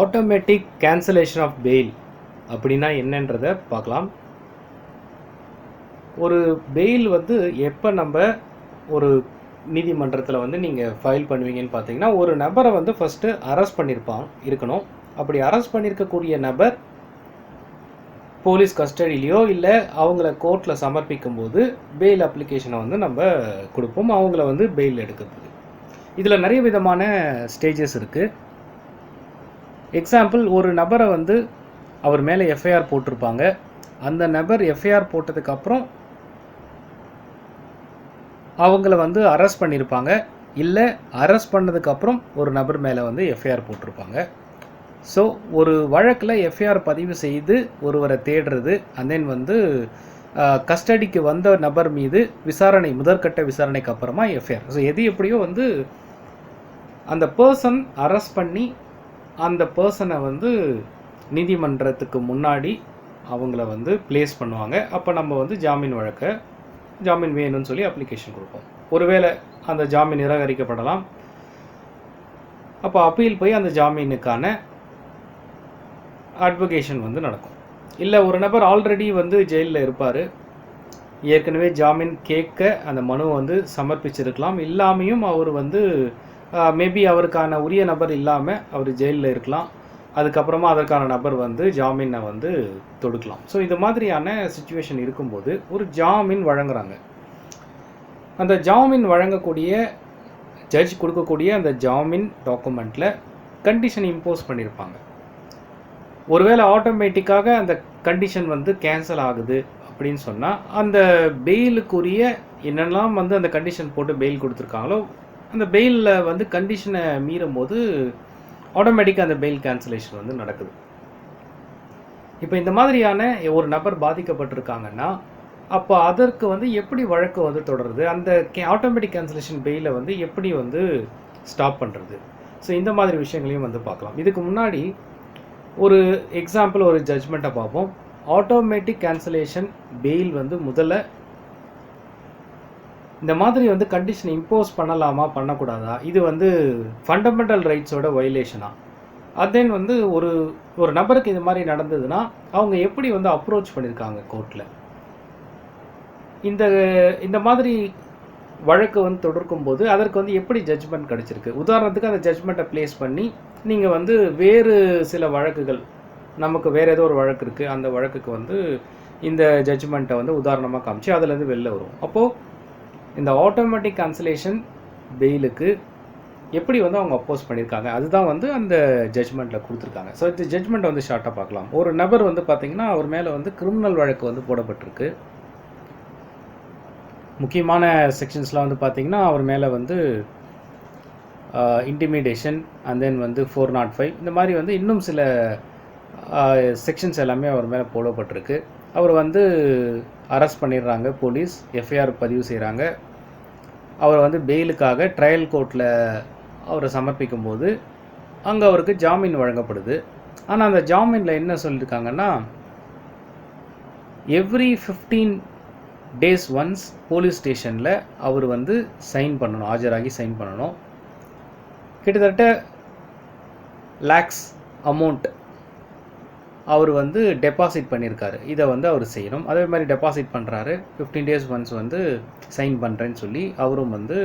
Automatic cancellation of fail அப்படின்னா என்னன்றதை பார்க்கலாம். ஒரு பெயில் வந்து எப்போ நம்ம ஒரு நீதிமன்றத்தில் வந்து நீங்கள் ஃபைல் பண்ணுவீங்கன்னு பார்த்தீங்கன்னா ஒரு நபரை வந்து ஃபஸ்ட்டு அரெஸ்ட் பண்ணியிருப்பான் இருக்கணும். அப்படி அரெஸ்ட் பண்ணியிருக்கக்கூடிய நபர் போலீஸ் கஸ்டடியிலையோ இல்லை அவங்கள கோர்ட்டில் சமர்ப்பிக்கும் போது பெயில் அப்ளிகேஷனை வந்து நம்ம கொடுப்போம். அவங்கள வந்து பெயில் எடுக்கிறது. இதில் நிறைய விதமான ஸ்டேஜஸ் இருக்குது எக்ஸாம்பிள் ஒரு நபரை வந்து அவர் மேலே எஃப்ஐஆர் போட்டிருப்பாங்க. அந்த நபர் எஃப்ஐஆர் போட்டதுக்கப்புறம் அவங்கள வந்து அரெஸ்ட் பண்ணியிருப்பாங்க இல்லை அரெஸ்ட் பண்ணதுக்கப்புறம் ஒரு நபர் மேலே வந்து எஃப்ஐஆர் போட்டிருப்பாங்க. ஸோ ஒரு வழக்கில் எஃப்ஐஆர் பதிவு செய்து ஒருவரை தேடுறது அண்ட் தென் வந்து கஸ்டடிக்கு வந்த நபர் மீது விசாரணை முதற்கட்ட விசாரணைக்கு அப்புறமா எஃப்ஐஆர் ஸோ எது எப்படியோ வந்து அந்த பர்சன் அரெஸ்ட் பண்ணி அந்த பர்சனை வந்து நீதிமன்றத்துக்கு முன்னாடி அவங்கள வந்து ப்ளேஸ் பண்ணுவாங்க. அப்போ நம்ம வந்து ஜாமீன் வழக்க ஜாமீன் வேணும்னு சொல்லி அப்ளிகேஷன் கொடுப்போம். ஒருவேளை அந்த ஜாமீன் நிராகரிக்கப்படலாம். அப்போ அப்பீல் போய் அந்த ஜாமீனுக்கான அட்வொகேஷன் வந்து நடக்கும். இல்லை ஒரு நபர் ஆல்ரெடி வந்து ஜெயிலில் இருப்பார். ஏற்கனவே ஜாமீன் கேட்க அந்த மனுவை வந்து சமர்ப்பிச்சிருக்கலாம். இல்லாமையும் அவர் வந்து மேபி அவருக்கான உரிய நபர் இல்லாமல் அவர் ஜெயிலில் இருக்கலாம். அதுக்கப்புறமா அதற்கான நபர் வந்து ஜாமீனை வந்து தொடுக்கலாம். ஸோ இது மாதிரியான சுச்சுவேஷன் இருக்கும்போது ஒரு ஜாமீன் வழங்குறாங்க. அந்த ஜாமீன் வழங்கக்கூடிய ஜட்ஜ் கொடுக்கக்கூடிய அந்த ஜாமீன் டாக்குமெண்ட்டில் கண்டிஷன் இம்போஸ் பண்ணியிருப்பாங்க ஒருவேளை ஆட்டோமேட்டிக்காக அந்த கண்டிஷன் வந்து கேன்சல் ஆகுது அப்படின்னு சொன்னால் அந்த பெயிலுக்குரிய என்னெல்லாம் வந்து அந்த கண்டிஷன் போட்டு பெயில் கொடுத்துருக்காங்களோ அந்த பெயிலில் வந்து கண்டிஷனை மீறும் போது ஆட்டோமேட்டிக்காக அந்த பெயில் கேன்சலேஷன் வந்து நடக்குது. இப்போ இந்த மாதிரியான ஒரு நபர் பாதிக்கப்பட்டிருக்காங்கன்னா அப்போ அதற்கு வந்து எப்படி வழக்கு வந்து தொடருது? அந்த கே ஆட்டோமேட்டிக் கேன்சலேஷன் பெயிலை வந்து எப்படி வந்து ஸ்டாப் பண்ணுறது ஸோ இந்த மாதிரி விஷயங்களையும் வந்து பார்க்கலாம். இதுக்கு முன்னாடி ஒரு எக்ஸாம்பிள் ஒரு ஜட்ஜ்மெண்ட்டை பார்ப்போம். ஆட்டோமேட்டிக் கேன்சலேஷன் பெயில் வந்து முதல்ல இந்த மாதிரி வந்து கண்டிஷன் இம்போஸ் பண்ணலாமா பண்ணக்கூடாதா? இது வந்து ஃபண்டமெண்டல் ரைட்ஸோட வயலேஷனா அதென் வந்து ஒரு ஒரு நபருக்கு இது மாதிரி நடந்ததுன்னா அவங்க எப்படி வந்து அப்ரோச் பண்ணியிருக்காங்க கோர்ட்டில் இந்த இந்த மாதிரி வழக்கு வந்து தொடர்க்கும் போது அதற்கு வந்து எப்படி ஜட்ஜ்மெண்ட் கிடச்சிருக்கு? உதாரணத்துக்கு அந்த ஜட்ஜ்மெண்ட்டை ப்ளேஸ் பண்ணி நீங்கள் வந்து வேறு சில வழக்குகள் நமக்கு வேறு ஏதோ ஒரு வழக்கு இருக்குது அந்த வழக்குக்கு வந்து இந்த ஜட்ஜ்மெண்ட்டை வந்து உதாரணமாக காமிச்சு அதுலேருந்து வெளில வரும் அப்போது இந்த ஆட்டோமேட்டிக் கன்சலேஷன் பெயிலுக்கு எப்படி வந்து அவங்க அப்போஸ் பண்ணியிருக்காங்க? அதுதான் வந்து அந்த ஜட்ஜ்மெண்ட்டில் கொடுத்துருக்காங்க. ஸோ இந்த ஜட்ஜ்மெண்ட்டை வந்து ஷார்ட்டாக பார்க்கலாம். ஒரு நபர் வந்து பார்த்திங்கன்னா அவர் மேலே வந்து கிரிமினல் வழக்கு வந்து போடப்பட்டிருக்கு. முக்கியமான செக்ஷன்ஸ்லாம் வந்து பார்த்திங்கன்னா அவர் மேலே வந்து இன்டிமிடேஷன் அண்ட் தென் வந்து ஃபோர் நாட் ஃபைவ் இந்த மாதிரி வந்து இன்னும் சில செக்ஷன்ஸ் எல்லாமே அவர் மேலே போடப்பட்டிருக்கு. அவர் வந்து அரெஸ்ட் பண்ணிடுறாங்க போலீஸ் எஃப்ஐஆர் பதிவு செய்கிறாங்க அவர் வந்து பெயிலுக்காக ட்ரையல் கோர்ட்டில் அவரை சமர்ப்பிக்கும் போது அங்கே அவருக்கு ஜாமீன் வழங்கப்படுது. ஆனால் அந்த ஜாமீனில் என்ன சொல்லியிருக்காங்கன்னா every fifteen days once police ஸ்டேஷனில் அவர் வந்து சைன் பண்ணணும் ஆஜராகி சைன் பண்ணணும். கிட்டத்தட்ட லேக்ஸ் அமௌண்ட் அவர் வந்து டெபாசிட் பண்ணியிருக்காரு இதை வந்து அவர் செய்யணும். அதே மாதிரி டெபாசிட் பண்ணுறாரு ஃபிஃப்டீன் டேஸ் ஒன்ஸ் வந்து சைன் பண்ணுறேன்னு சொல்லி அவரும் வந்து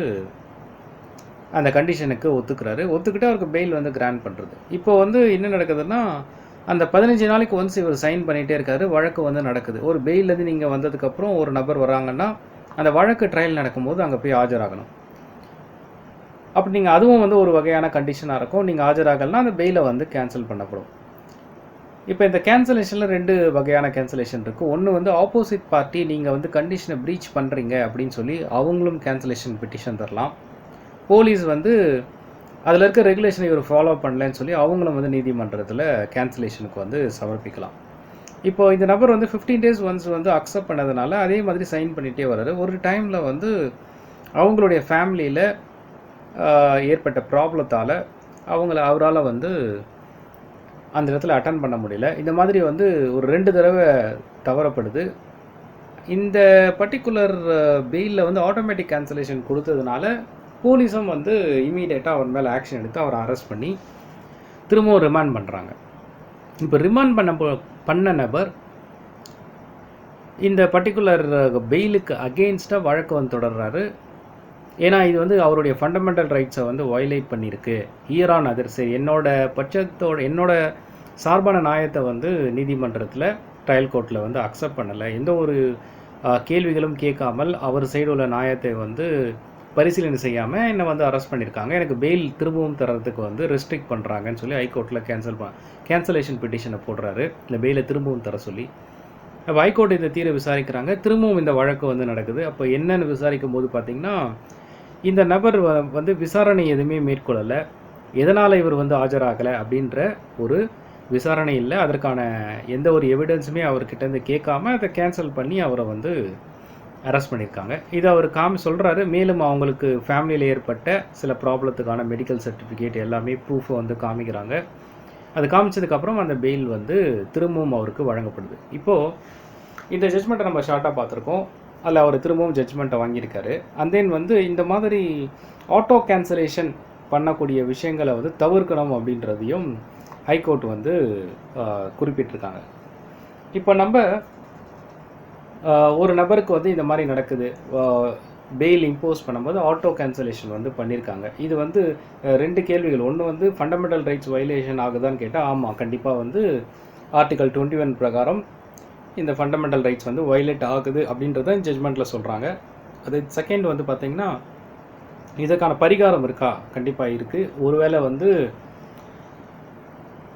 அந்த கண்டிஷனுக்கு ஒத்துக்கிறாரு. ஒத்துக்கிட்டு அவருக்கு பெயில் வந்து கிராண்ட் பண்ணுறது இப்போ வந்து என்ன நடக்குதுன்னா அந்த பதினஞ்சு நாளைக்கு ஒன்ஸ் இவர் சைன் பண்ணிகிட்டே இருக்காரு வழக்கு வந்து நடக்குது. ஒரு பெயிலேருந்து நீங்கள் வந்ததுக்கப்புறம் ஒரு நபர் வராங்கன்னா அந்த வழக்கு ட்ரையல் நடக்கும்போது அங்கே போய் ஆஜராகணும். அப்படி நீங்கள் அதுவும் வந்து ஒரு வகையான கண்டிஷனாக இருக்கும். நீங்கள் ஆஜராகலைன்னா அந்த பெயிலை வந்து கேன்சல் பண்ணப்படும். இப்போ இந்த கேன்சலேஷனில் ரெண்டு வகையான கேன்சலேஷன் இருக்குது ஒன்று வந்து ஆப்போசிட் பார்ட்டி நீங்கள் வந்து கண்டிஷனை ப்ரீச் பண்ணுறீங்க அப்படின்னு சொல்லி அவங்களும் கேன்சலேஷன் பெட்டிஷன் தரலாம். போலீஸ் வந்து அதில் இருக்க ரெகுலேஷனை இவர் ஃபாலோ பண்ணலன்னு சொல்லி அவங்களும் வந்து நீதிமன்றத்தில் கேன்சலேஷனுக்கு வந்து சமர்ப்பிக்கலாம். இப்போ இந்த நபர் வந்து ஃபிஃப்டீன் டேஸ் ஒன்ஸ் வந்து அக்செப்ட் பண்ணதுனால அதே மாதிரி சைன் பண்ணிகிட்டே வர்றாரு. ஒரு டைமில் வந்து அவங்களுடைய ஃபேமிலியில் ஏற்பட்ட ப்ராப்ளத்தால் அவங்கள அவரால் வந்து அந்த இடத்துல அட்டன் பண்ண முடியல. இந்த மாதிரி வந்து ஒரு ரெண்டு தடவை தவறப்படுது. இந்த பர்டிகுலர் பெயிலில் வந்து ஆட்டோமேட்டிக் கேன்சலேஷன் கொடுத்ததுனால போலீஸும் வந்து இமீடியட்டாக அவர் மேலே ஆக்ஷன் எடுத்து அவரை அரெஸ்ட் பண்ணி திரும்பவும் ரிமாண்ட் பண்ணுறாங்க இப்போ ரிமாண்ட் பண்ண போ- பண்ண நபர் இந்த பர்டிகுலர் பெயிலுக்கு அகெயின்ஸ்டாக வழக்கு வந்து தொடர்றாரு. ஏன்னா இது வந்து அவருடைய ஃபண்டமெண்டல் ரைட்ஸை வந்து வயலேட் பண்ணியிருக்கு ஈரான் அதிர்சி என்னோட பட்சத்தோட என்னோட சார்பான நியாயத்தை வந்து நீதிமன்றத்தில் ட்ரையல் கோர்ட்டில் வந்து அக்செப்ட் பண்ணலை. எந்த ஒரு கேள்விகளும் கேட்காமல் அவர் சைடு உள்ள நியாயத்தை வந்து பரிசீலனை செய்யாமல் என்னை வந்து அரெஸ்ட் பண்ணியிருக்காங்க எனக்கு பெயில் திரும்பவும் தரதுக்கு வந்து ரெஸ்ட்ரிக்ட் பண்ணுறாங்கன்னு சொல்லி ஹைகோர்ட்டில் கேன்சல் ப கேன்சலேஷன் பெட்டிஷனை போடுறாரு. இந்த பெயிலை திரும்பவும் தர சொல்லி. அப்போ ஹைகோர்ட் இந்த தீரை விசாரிக்கிறாங்க. திரும்பவும் இந்த வழக்கு வந்து நடக்குது. அப்போ என்னன்னு விசாரிக்கும் போது பார்த்தீங்கன்னா இந்த நபர் வ- வந்து விசாரணை எதுவுமே மேற்கொள்ளலை. எதனால் இவர் வந்து ஆஜராகலை அப்படின்ற ஒரு விசாரணை இல்லை. அதற்கான எந்த ஒரு எவிடன்ஸுமே அவர்கிட்ட இருந்து கேட்காம அதை கேன்சல் பண்ணி அவரை வந்து அரெஸ்ட் பண்ணியிருக்காங்க. இது அவர் காமி சொல்கிறாரு மேலும் அவங்களுக்கு ஃபேமிலியில் ஏற்பட்ட சில ப்ராப்ளத்துக்கான மெடிக்கல் சர்டிஃபிகேட் எல்லாமே ப்ரூஃபை வந்து காமிக்கிறாங்க. அது காமிச்சதுக்கப்புறம் அந்த பெயில் வந்து திரும்பவும் அவருக்கு வழங்கப்படுது. இப்போது இந்த ஜட்மெண்ட்டை நம்ம ஷார்ட்டாக பார்த்துருக்கோம். அதில் அவர் திரும்பவும் ஜட்ஜ்மெண்ட்டை வாங்கியிருக்காரு. அண்ட் தென் வந்து இந்த மாதிரி ஆட்டோ கேன்சலேஷன் பண்ணக்கூடிய விஷயங்களை வந்து தவிர்க்கணும் அப்படின்றதையும் ஹைகோர்ட் வந்து குறிப்பிட்டிருக்காங்க. இப்போ நம்ம ஒரு நபருக்கு வந்து இந்த மாதிரி நடக்குது. பெயில் இம்போஸ் பண்ணும்போது ஆட்டோ கேன்சலேஷன் வந்து பண்ணியிருக்காங்க. இது வந்து ரெண்டு கேள்விகள். ஒன்று வந்து ஃபண்டமெண்டல் ரைட்ஸ் வயலேஷன் ஆகுதான்னு கேட்டால் ஆமாம் கண்டிப்பாக வந்து ஆர்டிகல் டுவெண்ட்டி ஒன் பிரகாரம் இந்த ஃபண்டமெண்டல் ரைட்ஸ் வந்து வயலேட் ஆகுது அப்படின்றத ஜட்மெண்ட்டில் சொல்கிறாங்க அது செகண்ட் வந்து பார்த்திங்கன்னா இதற்கான பரிகாரம் இருக்கா? கண்டிப்பாக இருக்குது ஒருவேளை வந்து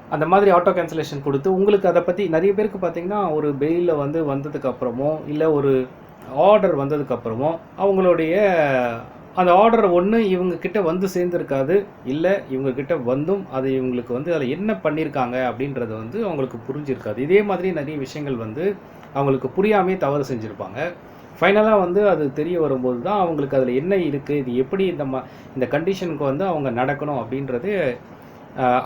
அந்த மாதிரி ஆட்டோ கேன்சலேஷன் கொடுத்து உங்களுக்கு அதை பற்றி நிறைய பேருக்கு பார்த்தீங்கன்னா ஒரு பெயிலில் வந்து வந்ததுக்கப்புறமோ இல்லை ஒரு ஆர்டர் வந்ததுக்கப்புறமோ அவங்களுடைய அந்த ஆர்டர் ஒன்று இவங்க கிட்ட வந்து சேர்ந்துருக்காது. இல்லை இவங்க கிட்ட வந்தும் அது இவங்களுக்கு வந்து அதில் என்ன பண்ணியிருக்காங்க அப்படின்றது வந்து அவங்களுக்கு புரிஞ்சிருக்காது. இதே மாதிரி நிறைய விஷயங்கள் வந்து அவங்களுக்கு புரியாமே தவறு செஞ்சுருப்பாங்க. ஃபைனலாக வந்து அது தெரிய வரும்போது தான் அவங்களுக்கு அதில் என்ன இருக்குது இது எப்படி இந்த ம இந்த கண்டிஷனுக்கு வந்து அவங்க நடக்கணும் அப்படின்றது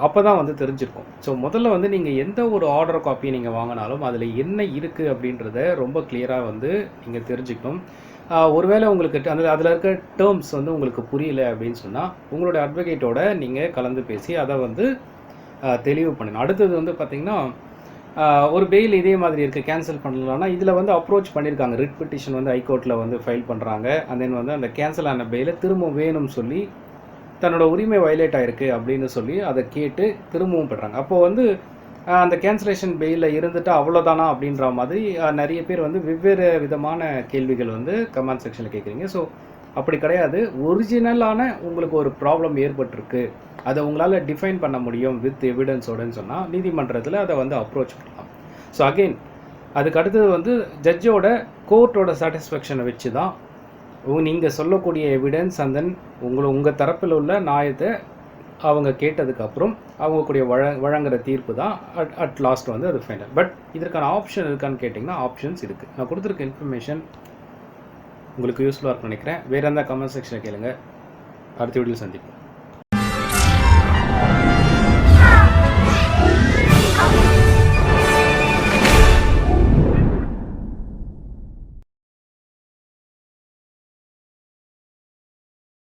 அப்போ தான் வந்து தெரிஞ்சிருக்கும். ஸோ முதல்ல வந்து நீங்கள் எந்த ஒரு ஆர்டர் காப்பியை நீங்கள் வாங்கினாலும் அதில் என்ன இருக்குது அப்படின்றத ரொம்ப கிளியராக வந்து நீங்கள் தெரிஞ்சுக்கணும். ஒருவேளை உங்களுக்கு அந்த அதில் இருக்க டேர்ம்ஸ் வந்து உங்களுக்கு புரியல அப்படின்னு சொன்னால் உங்களோட அட்வொகேட்டோட நீங்கள் கலந்து பேசி அதை வந்து தெளிவு பண்ணணும் அடுத்தது வந்து பார்த்திங்கன்னா ஒரு பெயில் இதே மாதிரி இருக்குது கேன்சல் பண்ணலாம்னா இதில் வந்து அப்ரோச் பண்ணியிருக்காங்க ரிட் பெட்டிஷன் வந்து ஹைகோர்ட்டில் வந்து ஃபைல் பண்ணுறாங்க அண்ட் தென் வந்து அந்த கேன்சல் ஆன பெயிலை திரும்ப வேணும்னு சொல்லி தன்னோட உரிமை வயலேட் ஆயிருக்கு அப்படின்னு சொல்லி அதை கேட்டு திரும்பவும் பெறாங்க அப்போது வந்து அந்த கேன்சலேஷன் பெயிலில் இருந்துட்டு அவ்வளோதானா அப்படின்ற மாதிரி நிறைய பேர் வந்து வெவ்வேறு விதமான கேள்விகள் வந்து கமெண்ட் செக்ஷனில் கேட்குறீங்க ஸோ அப்படி கிடையாது. ஒரிஜினலான உங்களுக்கு ஒரு ப்ராப்ளம் ஏற்பட்டிருக்கு. அதை உங்களால் டிஃபைன் பண்ண முடியும் வித் எவிடன்ஸோடன்னு சொன்னால் நீதிமன்றத்தில் அதை வந்து அப்ரோச் பண்ணலாம். ஸோ அகெயின் அதுக்கு அடுத்தது வந்து ஜட்ஜோட கோர்ட்டோட சாட்டிஸ்ஃபேக்ஷனை வச்சு தான் நீங்கள் சொல்லக்கூடிய எவிடன்ஸ் அண்ட் தென் உங்களை உங்கள் தரப்பில் உள்ள நியாயத்தை அவங்க கேட்டதுக்கப்புறம் அவங்க கூடிய வழ வழங்குற தீர்ப்பு தான் அட் அட் லாஸ்ட் வந்து அது ஃபைனல் பட் இதற்கான ஆப்ஷன் இருக்கான்னு கேட்டிங்கன்னா ஆப்ஷன்ஸ் இருக்குது நான் கொடுத்துருக்க இன்ஃபர்மேஷன் உங்களுக்கு யூஸ்ஃபுல்லாக இருக்கும்னு நினைக்கிறேன். வேறு எந்த கமெண்ட் செக்ஷனில் கேளுங்கள் அடுத்த வீடியோ சந்திப்போம்.